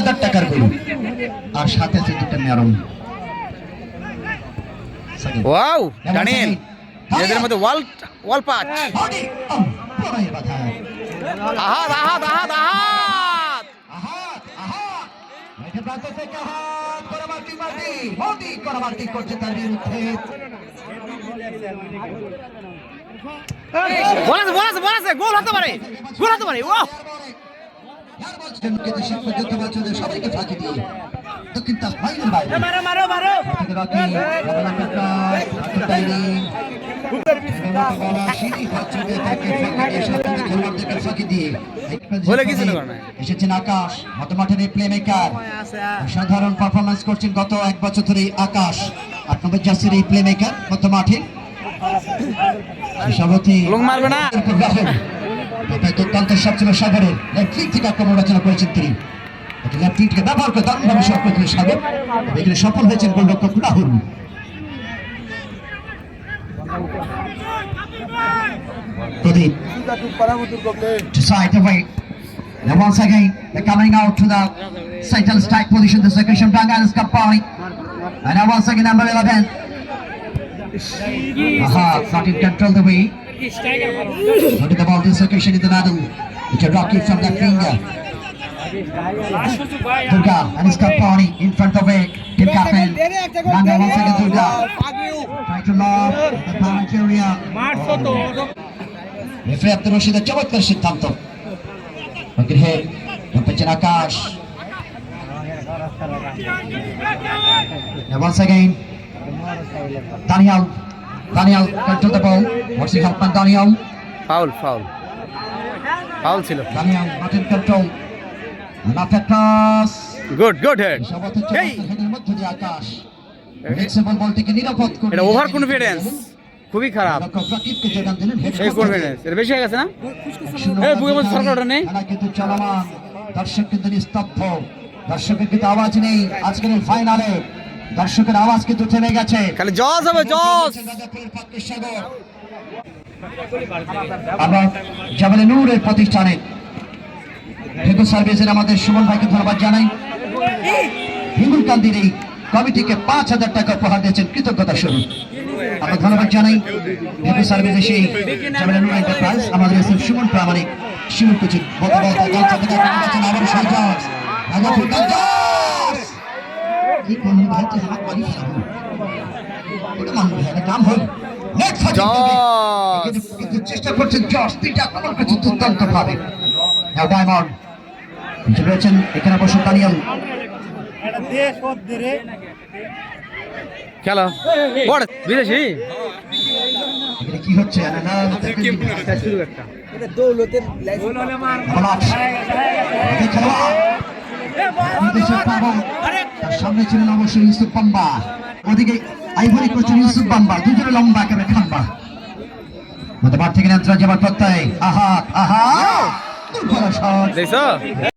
হাজার টাকার গরু। আর সাথে আছে দুটো মেরম ওয়াও ডানিয়েল এদের মধ্যে ওয়াল ওয়াল পাঁচ। আহাত আহাত আহাত আহাত! প্রান্ত থেকে মোদি করছে তার বিরুদ্ধে। গোল হতে পারে। গোল হতে পারে। ও কিন্তু শেষ পর্যন্ত বছরে সবাইকে ফাঁকি দিয়ে দক্ষিণ তাস ফাইনাল বাইরে না। এসেছেন আকাশ মতমাঠের প্লে মেকার সাধারণ পারফরমেন্স করছেন গত এক বছর ধরে আকাশ আট নম্বর জার্সির এই প্লে মেকার মধ্য মাঠে সভাপতি মারবে না। এটাই দুর্দান্ত শট ছিল সাগরের লেফট থেকে আক্রমণ রচনা করেছেন তিনি লেফট ফ্লিককে ব্যবহার করে দারুণভাবে শট করেছিলেন সাগর এখানে সফল হয়েছেন গোলরক্ষক রাহুল প্রদীপ to side away. Now once again, they're coming out to the central strike position. The second Brangan is Kapani. And now once again, number 11. Aha, not in control the way. Look at the ball, this occasion in the middle. It's a rocky from the finger. Durga and his Kapani in front of it. Team captain. Ranga once again, Durga. Try to lob the penalty area. Referee Abdur রশিদের চমৎকার সিদ্ধান্ত head পেছন আকাশ Once again, Daniel, Daniel, control the ball. What's the help on Daniel? Foul foul. Foul ছিল. Good good head. এই আকাশ। বলটিকে নিরাপদ করে এটা over confidence খুবই খারাপ। কনফিডেন্স এটা বেশি হয়ে গেছে না? এই বুকের মধ্যে সরকার ওটা নেই? কিন্তু চলমান। দর্শক কিন্তু নিস্তব্ধ। দর্শকের কিন্তু আওয়াজ নেই। আজকের ফাইনালে দর্শকের আওয়াজ কিন্তু থেমে গেছে। খালি জজ হবে জজ পক্ষে জামালে নূরের প্রতিষ্ঠানে হিন্দু সার্ভিসের আমাদের সুমন ভাইকে ধন্যবাদ জানাই হিঙ্গুল কান্দির এই কমিটিকে পাঁচ হাজার টাকা উপহার দিয়েছেন কৃতজ্ঞতা স্বরূপ আমরা ধন্যবাদ জানাই হিন্দু সার্ভিসের সেই জামালে নূর এন্টারপ্রাইজ আমাদের সুমন প্রামাণিক শিমুল কুচি গতকাল তার গামছা থেকে আক্রমণ করেছেন আবার সেই জজ রাজাপুর জজ এই কোন ভাইতে হাত হল চেষ্টা করছেন জস তিনটা আক্রমণ করছে দুর্দান্ত ভাবে। ডায়মন্ড রয়েছেন এখানে বসে দানিয়াল খেলো। বড় বিদেশি? কি হচ্ছে? না না দেখেন। বলাস এই খেলোয়াড় বিদেশের পাবো। তার সামনে ছিলেন অবশ্যই ইউসুফ বাম্বা ওদিকে আইভরি করছেন ইউসুফ বাম্বা দুজনে লম্বা একেবারে খাম্বা। মধ্যে মাঠ থেকে প্রত্যয়। আহা আহা।